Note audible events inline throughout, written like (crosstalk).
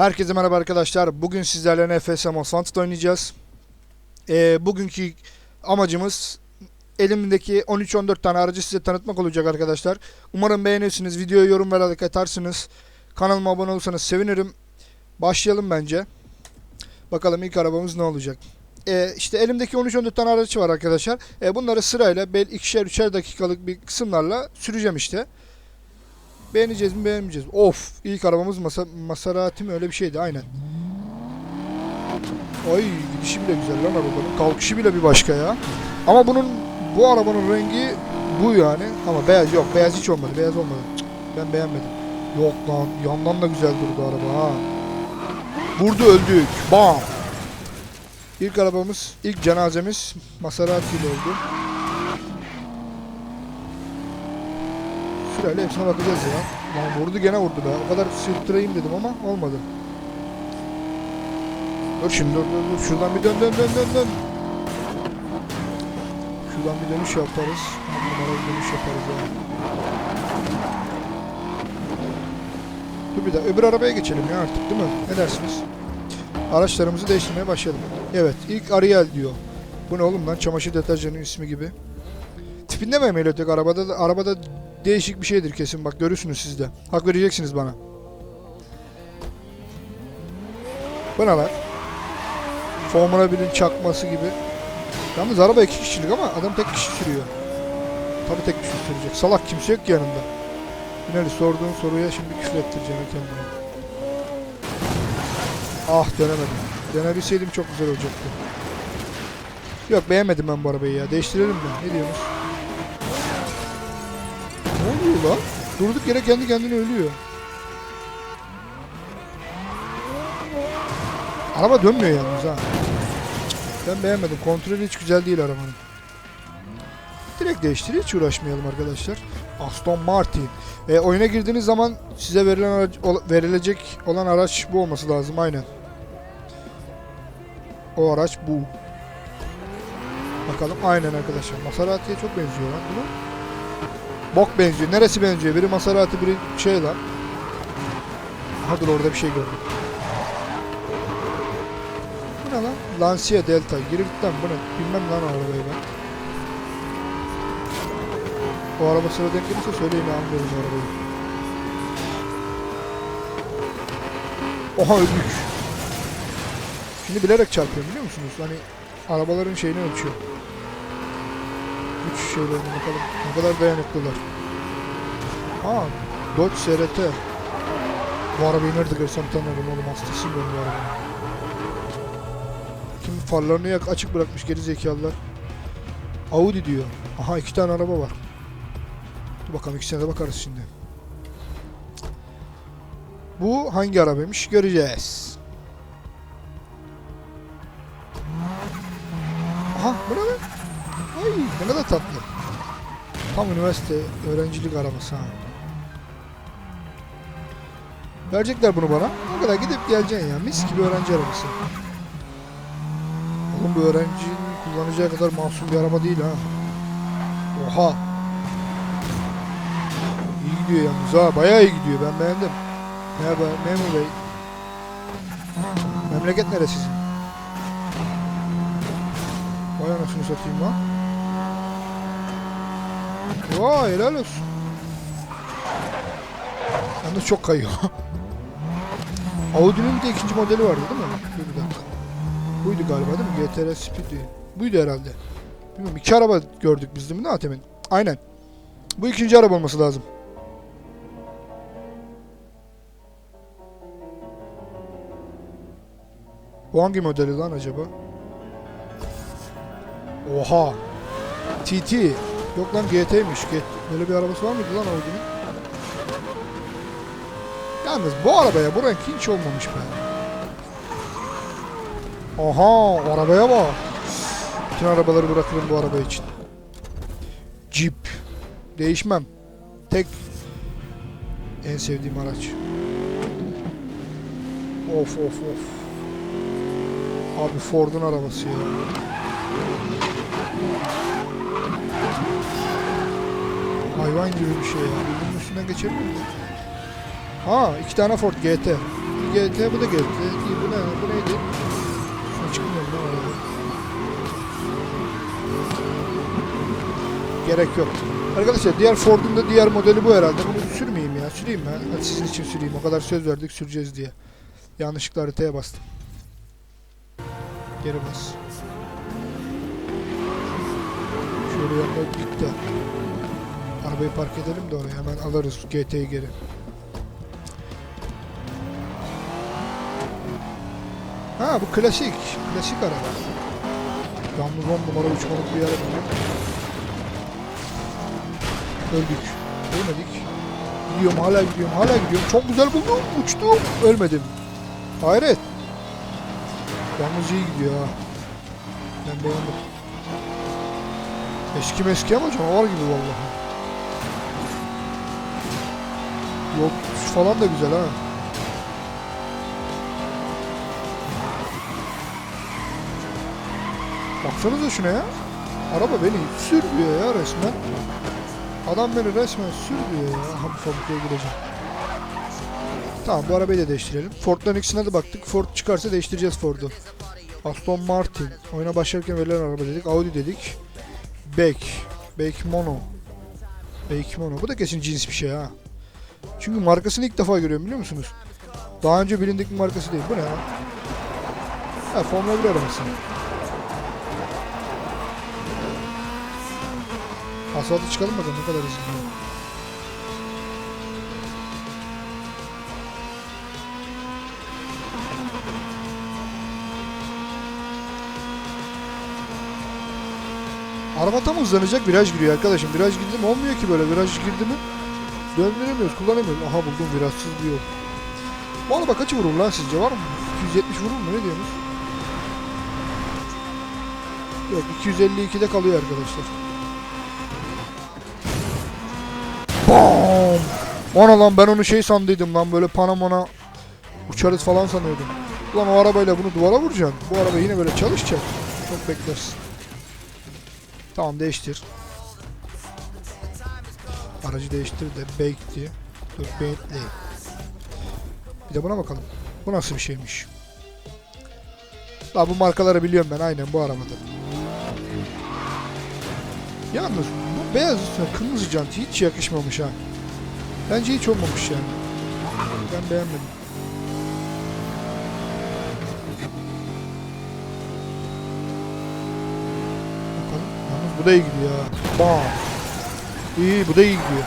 Herkese merhaba arkadaşlar. Bugün sizlerle NFS Most Wanted oynayacağız. Ee, bugünkü amacımız elimdeki 13-14 tane aracı size tanıtmak olacak arkadaşlar. Umarım beğenirsiniz. Videoya yorum ve atarsınız. Kanalıma abone olursanız sevinirim. Başlayalım bence. Bakalım ilk arabamız ne olacak. Ee, işte elimdeki 13-14 tane araç var arkadaşlar. Ee, bunları sırayla bel ikişer üçer dakikalık bir kısımlarla süreceğim işte. Beğeneceğiz mi beğenmeyeceğiz. mi? Of ilk arabamız masa, Maserati mi öyle bir şeydi aynen. Ay gidişi bile güzel lan arabanın. Kalkışı bile bir başka ya. Ama bunun bu arabanın rengi bu yani. Ama beyaz yok. Beyaz hiç olmadı. Beyaz olmadı. Ben beğenmedim. Yok lan. Yandan da güzel durdu araba ha. Vurdu öldük. Bam. İlk arabamız, ilk cenazemiz Maserati ile oldu. Sırayla hepsine bakacağız ya. Lan vurdu gene vurdu be. O kadar sürttüreyim dedim ama olmadı. Dur şimdi dur dur dur. Şuradan bir dön dön dön dön dön. Şuradan bir dönüş yaparız. Numara bir dönüş yaparız ya. Dur bir daha öbür arabaya geçelim ya artık değil mi? Ne dersiniz? Araçlarımızı değiştirmeye başlayalım. Evet ilk Ariel diyor. Bu ne oğlum lan çamaşır deterjanı ismi gibi. Tipinde mi Meliotek arabada da, arabada değişik bir şeydir kesin bak görürsünüz siz de. Hak vereceksiniz bana. Bu ne lan? Formula 1'in çakması gibi. Yalnız araba iki kişilik ama adam tek kişi sürüyor. Tabii tek kişi sürecek. Salak kimse yok ki yanında. Binali sorduğun soruya şimdi küfür ettireceğim kendime. Ah dönemedim. Denebilseydim çok güzel olacaktı. Yok beğenmedim ben bu arabayı ya. Değiştirelim mi? Ne diyorsunuz? Oluyor lan? Durduk yere kendi kendine ölüyor. Araba dönmüyor yalnız ha. Ben beğenmedim. Kontrolü hiç güzel değil arabanın. Direkt değiştir. Hiç uğraşmayalım arkadaşlar. Aston Martin. E, oyuna girdiğiniz zaman size verilen araç, verilecek olan araç bu olması lazım. Aynen. O araç bu. Bakalım. Aynen arkadaşlar. Maserati'ye çok benziyor lan bunu. Bok benziyor. Neresi benziyor? Biri Maserati, biri şey lan. Aha dur orada bir şey gördüm. Bu ne lan? Lancia Delta. Girirtten bu ne? Bilmem lan arabayı ben. O araba sıra denk gelirse söyleyin anlıyorum arabayı. Oha öldük. Şimdi bilerek çarpıyorum biliyor musunuz? Hani arabaların şeyini ölçüyor. Güç şeylerini bakalım. Ne kadar dayanıklılar. Aa, Dodge SRT. Bu arabayı nerede görsem tanırım oğlum hastasıyım ben bu arabanın. Kim farlarını yak açık bırakmış geri zekalılar. Audi diyor. Aha iki tane araba var. Dur bakalım ikisine de bakarız şimdi. Bu hangi arabaymış göreceğiz. Ne kadar tatlı. Tam üniversite öğrencilik arabası ha. Verecekler bunu bana. O kadar gidip geleceksin ya. Mis gibi öğrenci arabası. Oğlum bu öğrencinin kullanacağı kadar masum bir araba değil ha. Oha. İyi gidiyor yalnız ha. Bayağı iyi gidiyor. Ben beğendim. Merhaba memur bey. Memleket neresi sizin? Vay anasını satayım lan. Vay helal olsun. Yalnız çok kayıyor. (laughs) Audi'nin de ikinci modeli vardı değil mi? Bir dakika. Buydu galiba değil mi? GTR Speed. Buydu herhalde. Bilmiyorum iki araba gördük biz değil mi Atemin? Aynen. Bu ikinci araba olması lazım. Bu hangi modeli lan acaba? Oha. TT. Yok lan GT'ymiş. G- Böyle bir arabası var mıydı lan Audi'nin? Yalnız bu arabaya bu renk hiç olmamış be. Aha arabaya bak. Bütün arabaları bırakırım bu araba için. Jeep. Değişmem. Tek en sevdiğim araç. Of of of. Abi Ford'un arabası ya. Hayvan gibi bir şey ya. Bunun üstünden geçebilir miyim? Ha iki tane Ford GT. GT bu da GT. İyi bu ne? Bu neydi? Şuna çıkmıyorum lan arada. Gerek yok. Arkadaşlar diğer Ford'un da diğer modeli bu herhalde. Bunu sürmeyeyim ya. Süreyim ben. Hadi sizin için süreyim. O kadar söz verdik süreceğiz diye. Yanlışlıkla haritaya bastım. Geri bas. Şöyle yanına git de. Arabayı park edelim de oraya hemen alırız GT'yi geri. Ha bu klasik. Klasik araba. 10 numara uçmalık bir araba. Öldük. Ölmedik. Gidiyorum hala gidiyorum hala gidiyorum. Çok güzel buldum. Uçtum. Ölmedim. Hayret. Yalnız iyi gidiyor ha. Ben beğendim. Eski meski ama canavar gibi vallahi. Yol tutuşu falan da güzel ha. Baksanıza şuna ya. Araba beni sürmüyor ya resmen. Adam beni resmen sürmüyor ya. Bu fabrikaya gireceğim. Tamam bu arabayı da değiştirelim. Ford'ların ikisine de baktık. Ford çıkarsa değiştireceğiz Ford'u. Aston Martin. Oyuna başlarken verilen araba dedik. Audi dedik. Beck. Beck Mono. Beck Mono. Bu da kesin cins bir şey ha. Çünkü markasını ilk defa görüyorum biliyor musunuz? Daha önce bilindik bir markası değil. Bu ne ya? Ha Formula 1 arabası. Asfalta çıkalım bakalım ne kadar hızlı. Araba tam hızlanacak viraj giriyor arkadaşım. Viraj girdi mi olmuyor ki böyle. Viraj girdi mi döndüremiyoruz, kullanamıyoruz. Aha buldum virajsız bir yol. Bu araba kaçı vurur lan sizce var mı? 270 vurur mu ne diyorsunuz? Yok 252'de kalıyor arkadaşlar. Bam! Ana lan ben onu şey sandıydım lan böyle Panama'na uçarız falan sanıyordum. Ulan o arabayla bunu duvara vuracaksın. Bu araba yine böyle çalışacak. Çok beklersin. Tamam değiştir. Aracı değiştir de Bentley. Dur Bentley. Bir de buna bakalım. Bu nasıl bir şeymiş? La bu markaları biliyorum ben aynen bu arabada. Yalnız bu beyaz üstüne kırmızı jant hiç yakışmamış ha. Bence hiç olmamış yani. Ben beğenmedim. Bakalım. Yalnız bu da iyi gidiyor ha. Bam. İyi bu da iyi gidiyor.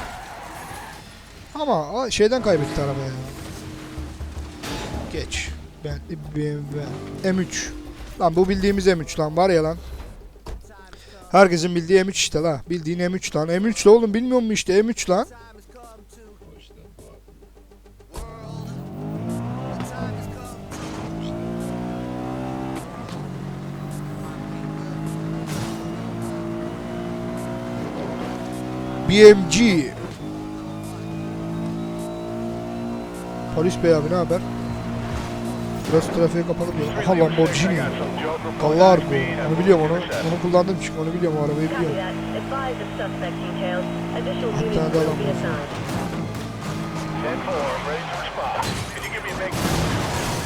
Ama şeyden kaybetti araba ya. Geç. Ben BMW M3. Lan bu bildiğimiz M3 lan var ya lan. Herkesin bildiği M3 işte la. Bildiğin M3 lan. M3 de oğlum bilmiyor musun işte M3 lan. BMG. Polis bey abi ne haber? Burası trafiğe kapalı diyor. Aha Lamborghini. Gallardo. Onu biliyorum onu. Onu kullandım çünkü onu biliyorum o arabayı biliyorum. Hatta da adam var.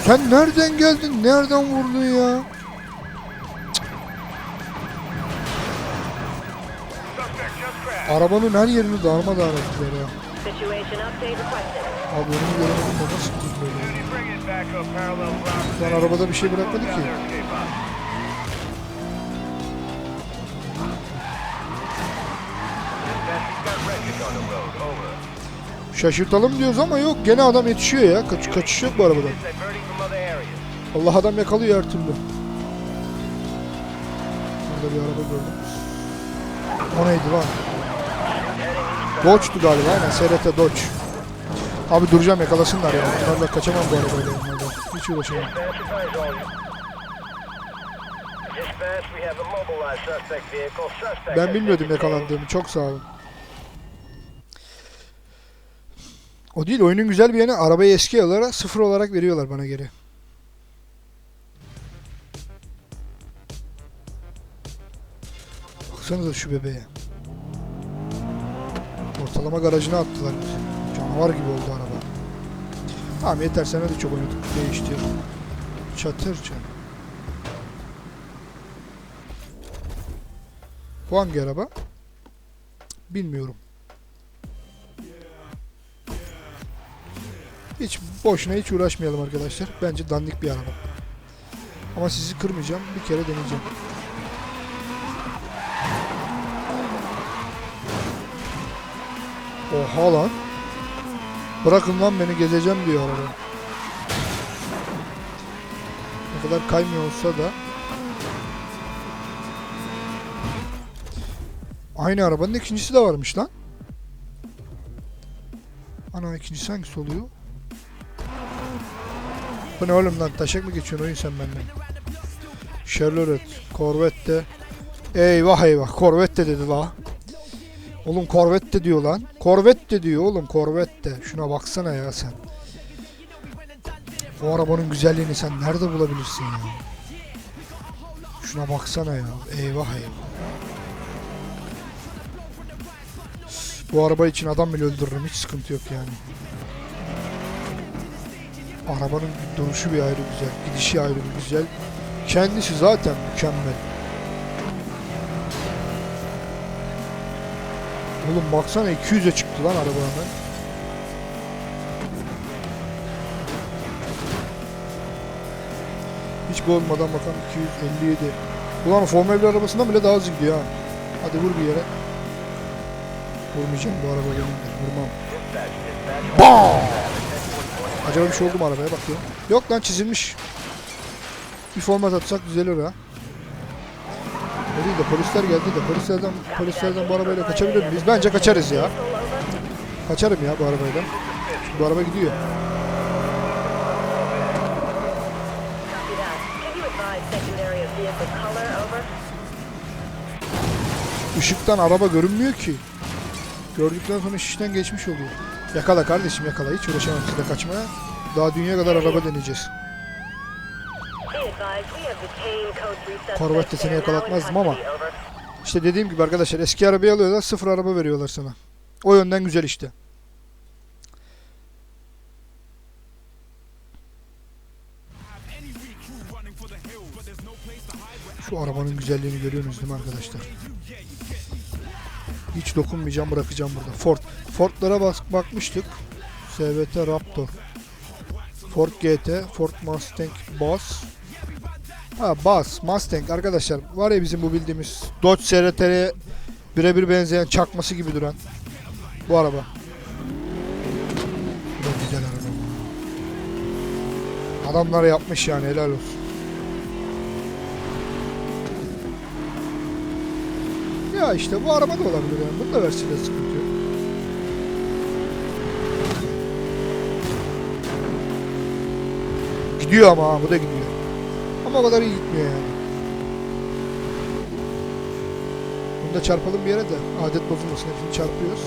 Sen nereden geldin? Nereden vurdun ya? Arabanın her yerini darmadağın ettiler ya. Abi önümü göremedim de nasıl böyle? Lan arabada bir şey bırakmadı ki. Şaşırtalım diyoruz ama yok gene adam yetişiyor ya. Kaç, kaçış yok bu arabadan. Allah adam yakalıyor her türlü. Burada bir araba gördüm. O neydi lan? Dodge'tu galiba aynen SRT Dodge. Abi duracağım yakalasınlar ya. Bunlarla kaçamam bu arabayla. Hiç uğraşamam. Ben bilmiyordum yakalandığımı. Çok sağ olun. O değil oyunun güzel bir yanı arabayı eski olarak sıfır olarak veriyorlar bana geri. Baksanıza şu bebeğe. Ortalama garajına attılar bizi. Canavar gibi oldu araba. Tamam yeter sana da çok oynadık. Değiştir. Çatırca. Bu hangi araba? Bilmiyorum. Hiç boşuna hiç uğraşmayalım arkadaşlar. Bence dandik bir araba. Ama sizi kırmayacağım. Bir kere deneyeceğim. Oha lan. Bırakın lan beni gezeceğim diyor araba. Ne kadar kaymıyor olsa da. Aynı arabanın ikincisi de varmış lan. Ana ikincisi hangisi oluyor? Bu ne oğlum lan taşak mı geçiyorsun oyun sen benden? Chevrolet, Corvette. Eyvah eyvah Corvette dedi la. Oğlum Corvette diyor lan. Corvette diyor oğlum Corvette. Şuna baksana ya sen. Bu arabanın güzelliğini sen nerede bulabilirsin ya? Şuna baksana ya. Eyvah eyvah. Bu araba için adam bile öldürürüm. Hiç sıkıntı yok yani. Arabanın duruşu bir ayrı güzel. Gidişi ayrı bir güzel. Kendisi zaten mükemmel. Oğlum baksana 200'e çıktı lan araba hemen. Hiç bozmadan bakalım 257. Ulan Formula 1 arabasından bile daha hızlı gidiyor ha. Hadi vur bir yere. Vurmayacağım bu araba benimdir. Vurmam. Bam! Acaba bir şey oldu mu arabaya bakıyorum. Yok lan çizilmiş. Bir format atsak düzelir ha. Değil de polisler geldi de polislerden polislerden bu arabayla kaçabilir miyiz? Bence kaçarız ya. Kaçarım ya bu arabayla. Çünkü bu araba gidiyor. Işıktan araba görünmüyor ki. Gördükten sonra şişten geçmiş oluyor. Yakala kardeşim yakala. Hiç uğraşamam sizle kaçmaya. Daha dünya kadar araba deneyeceğiz. Corvette seni yakalatmazdım ama. İşte dediğim gibi arkadaşlar eski arabayı alıyorlar sıfır araba veriyorlar sana. O yönden güzel işte. Şu arabanın güzelliğini görüyorsunuz değil mi arkadaşlar? Hiç dokunmayacağım bırakacağım burada. Ford. Ford'lara bak bakmıştık. SVT Raptor. Ford GT, Ford Mustang Boss. Ha Buzz, Mustang arkadaşlar var ya bizim bu bildiğimiz Dodge SRT'ye birebir benzeyen çakması gibi duran bu araba. Da güzel araba. Adamlar yapmış yani helal olsun. Ya işte bu araba da olabilir yani. Bunu da versiyle sıkıntı yok. Gidiyor ama bu da gidiyor. Ama o kadar iyi gitmiyor yani. Bunu da çarpalım bir yere de adet bozulmasın. Hepsini çarpıyoruz.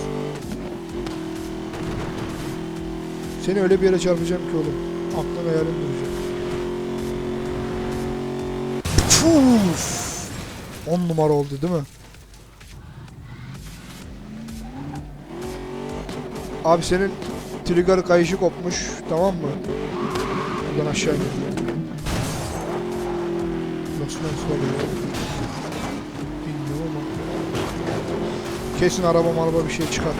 Seni öyle bir yere çarpacağım ki oğlum. Aklın hayalin duracak. Puf! 10 numara oldu değil mi? Abi senin trigger kayışı kopmuş. Tamam mı? Buradan aşağı in. Nasıl oluyor? Bilmiyorum ama. Kesin araba araba bir şey çıkar.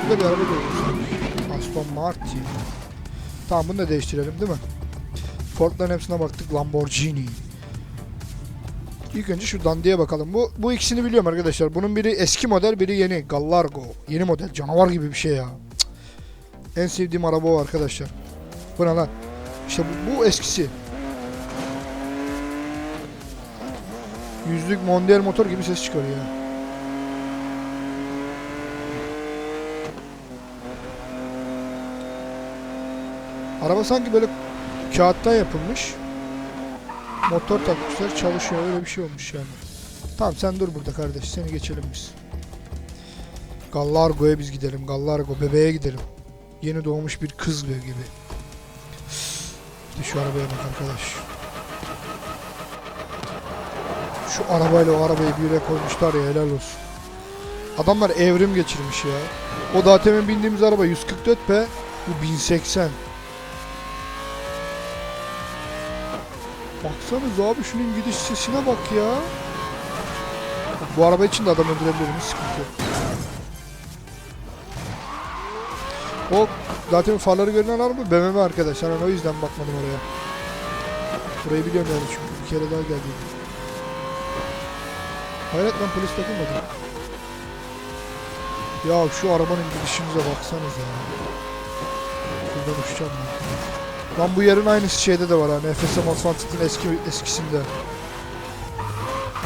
Şurada bir araba görüyoruz. Aston Martin. Tamam bunu da değiştirelim değil mi? Ford'ların hepsine baktık. Lamborghini. İlk önce şu dandiye bakalım. Bu bu ikisini biliyorum arkadaşlar. Bunun biri eski model, biri yeni. Gallargo. Yeni model. Canavar gibi bir şey ya. Cık. En sevdiğim araba o arkadaşlar. Bu ne lan? İşte bu, bu eskisi. Yüzlük mondial motor gibi ses çıkarıyor. ya. Araba sanki böyle kağıttan yapılmış. Motor takmışlar çalışıyor öyle bir şey olmuş yani. Tamam sen dur burada kardeş seni geçelim biz. Gallargo'ya biz gidelim. Gallargo bebeğe gidelim. Yeni doğmuş bir kız gibi. Bir şu arabaya bak arkadaş. Şu arabayla o arabayı bir yere koymuşlar ya helal olsun. Adamlar evrim geçirmiş ya. O daha temin bindiğimiz araba 144p. Bu 1080. Baksanıza abi şunun gidiş sesine bak ya. Bu araba için de adam öldürebiliriz. Sıkıntı yok. O zaten farları görünen araba BMW arkadaşlar. Ben o yüzden bakmadım oraya. Burayı biliyorum yani çünkü bir kere daha geldi. Hayret lan polis takılmadı. Ya şu arabanın gidişinize baksanız ya. Şuradan uçacağım ben. Lan bu yerin aynısı şeyde de var ha. NFS Asfalt'ın eski eskisinde.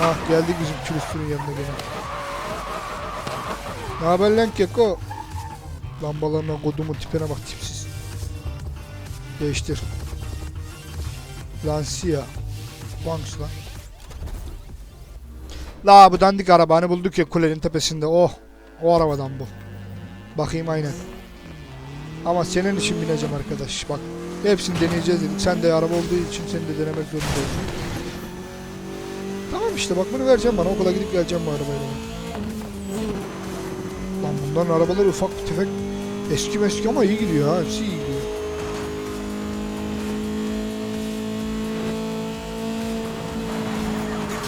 Ah geldik bizim külüstürün yanına gene. Ne haber lan keko? Lambalarına kodumun tipine bak tipsiz. Değiştir. Lancia. Banks lan. La bu dandik araba hani bulduk ya kulenin tepesinde. Oh. O arabadan bu. Bakayım aynen. Ama senin için bineceğim arkadaş. Bak hepsini deneyeceğiz dedik. Sen de araba olduğu için seni de denemek zorundayız. Tamam işte bak bunu vereceğim bana. Okula gidip geleceğim bu arabayla. Lan bunların arabaları ufak tefek eski meski ama iyi gidiyor ha. Hepsi iyi gidiyor.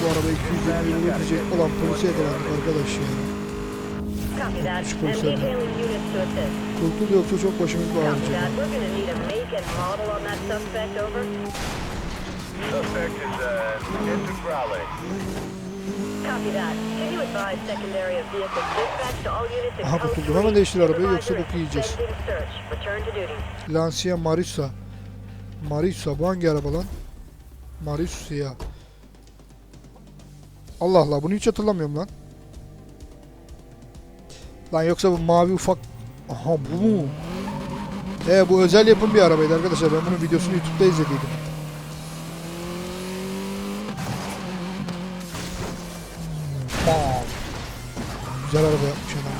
Bu araba 220 euro diyecek olan polise yakalandık arkadaş ya. Şu polisler. Kurtul yoksa çok başımız that suspect, is uh, into prowling. Aha, three? Hemen değiştir arabayı, yoksa boku yiyeceğiz. Lancia Marisa. Marisa bu hangi araba lan? Marisa ya. Allah Allah bunu hiç hatırlamıyorum lan. Lan yoksa bu mavi ufak... Aha bu mu? Ee bu özel yapım bir arabaydı arkadaşlar. Ben bunun videosunu YouTube'da izlediydim. Güzel araba yapmış adam.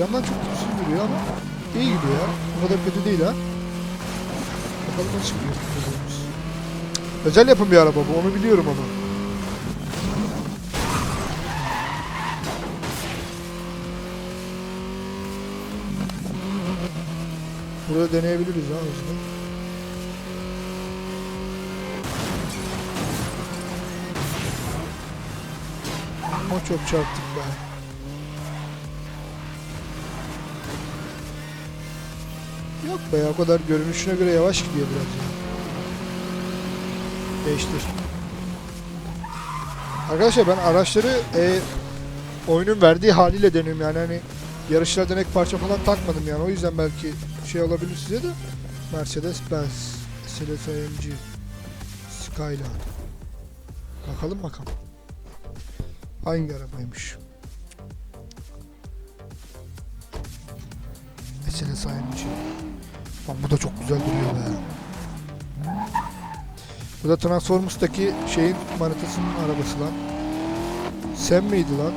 Yandan çok tipsiz duruyor ama iyi gidiyor ya. O kadar kötü değil ha. Bakalım nasıl gidiyor. Özel yapım bir araba bu onu biliyorum ama. Burada deneyebiliriz ha o yüzden. Ama çok çarptık be. Yok be o kadar görünüşüne göre yavaş gidiyor biraz ya. Değiştir. Arkadaşlar ben araçları e, oyunun verdiği haliyle deniyorum yani hani yarışlardan ek parça falan takmadım yani o yüzden belki şey olabilir size de Mercedes Benz Mercedes AMG Skyline Bakalım bakalım Hangi arabaymış Mercedes AMG Lan bu da çok güzel duruyor be Bu da Transformers'taki şeyin manitasının arabası lan Sen miydi lan?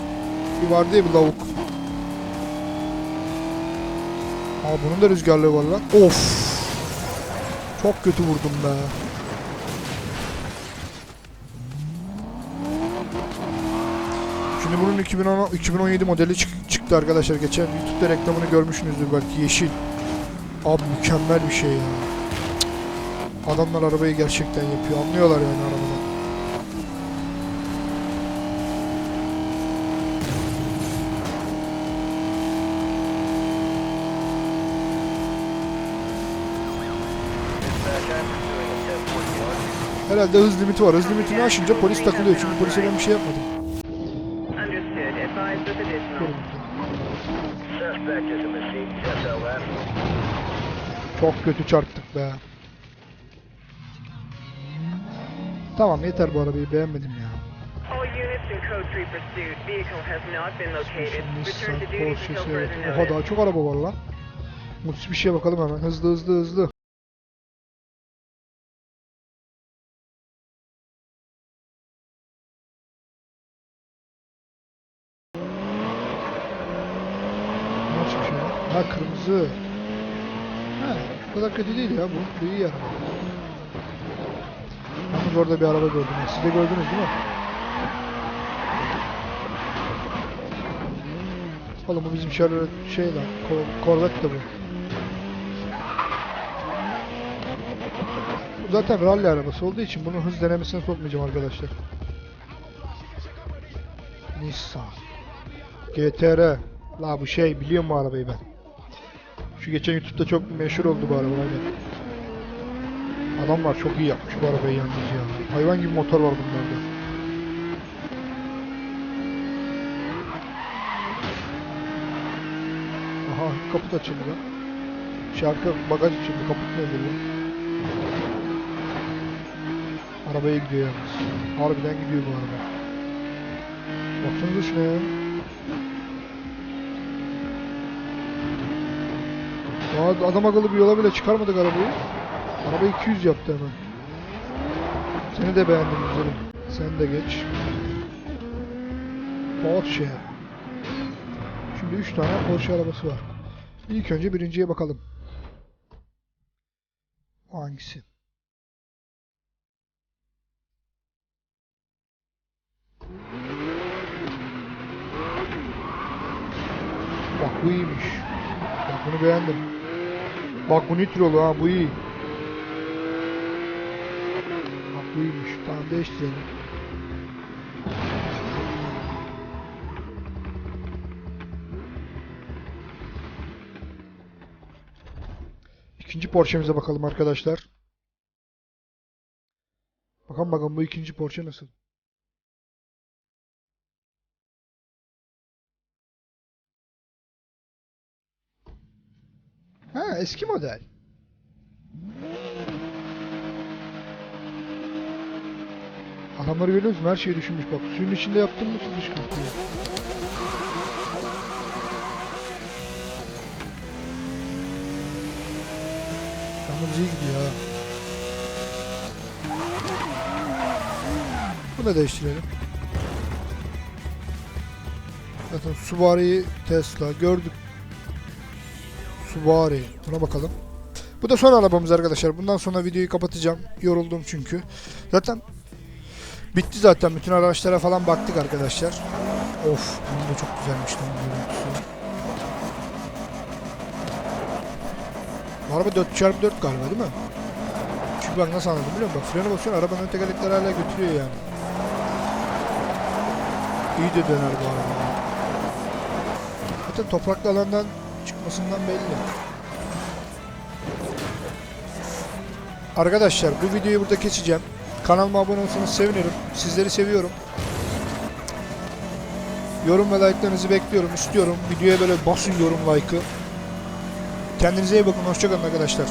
Bir vardı ya bir lavuk Aa bunun da rüzgarlığı var lan. Of. Çok kötü vurdum be. Şimdi bunun 2010 2017 modeli çık- çıktı arkadaşlar. Geçen YouTube'da reklamını görmüşsünüzdür belki yeşil. Abi mükemmel bir şey ya. Adamlar arabayı gerçekten yapıyor. Anlıyorlar yani arabadan. Dispatch, I'm pursuing a 1041. Herhalde hız limiti var. Hız limitini aşınca polis takılıyor. Çünkü polise ben bir şey yapmadım. Understood. Advise with additional. Suspect is a Mercedes SLS. Çok kötü çarptık be. Tamam yeter bu arabayı beğenmedim ya. All units in code 3 pursuit. Vehicle has not been located. Nissan, Porsche, Seat. further Oha daha çok araba var lan. Mutsuz bir şeye bakalım hemen. Hızlı hızlı hızlı. Nasıl bir şey lan? Ha kırmızı. Ha, o kadar kötü değil ya bu. İyi araba. Yalnız orada bir araba gördüm. Siz de gördünüz değil mi? Oğlum bu bizim şöyle şey lan. Kor Corvette de bu. Bu zaten rally arabası olduğu için bunun hız denemesine sokmayacağım arkadaşlar. Nissan. GTR. La bu şey biliyorum bu arabayı ben. Şu geçen YouTube'da çok meşhur oldu bu araba aynen. Adamlar çok iyi yapmış bu arabayı yalnız ya. Hayvan gibi motor var bunlarda. Aha kaput açıldı. Şarkı bagaj açıldı. Kaput ne lan? Arabaya gidiyor yalnız. Harbiden gidiyor bu araba. Baksanıza şuna ya. Aa, adam akıllı bir yola bile çıkarmadık arabayı. Araba 200 yaptı hemen. Seni de beğendim güzelim. Sen de geç. Porsche. Şimdi 3 tane Porsche arabası var. İlk önce birinciye bakalım. Hangisi? Bak bu iyiymiş. Bak bunu beğendim. Bak bu nitrolu ha bu iyi. Bak bu iyiymiş. Tamam değiştirelim. İkinci Porsche'mize bakalım arkadaşlar. Bakalım bakalım bu ikinci Porsche nasıl? Ha eski model. Adamları görüyor? Her şeyi düşünmüş bak. Suyun içinde yaptın mı su fışkırtıyor. Yalnız iyi gidiyor ha. Bunu da değiştirelim. Zaten Subaru'yu Tesla gördük. Subaru. Buna bakalım. Bu da son arabamız arkadaşlar. Bundan sonra videoyu kapatacağım. Yoruldum çünkü. Zaten bitti zaten. Bütün araçlara falan baktık arkadaşlar. Of, bunun da çok güzelmiş bu. Bu araba 4x4 galiba değil mi? Çünkü bak nasıl anladım biliyor musun? Bak frene basıyorsun arabanın ön tekerlekleri hala götürüyor yani. İyi de döner bu araba. Zaten topraklı alandan çıkmasından belli. Arkadaşlar bu videoyu burada geçeceğim. Kanalıma abone olursanız sevinirim. Sizleri seviyorum. Yorum ve like'larınızı bekliyorum, istiyorum. Videoya böyle basın yorum like'ı. Kendinize iyi bakın. Hoşçakalın arkadaşlar.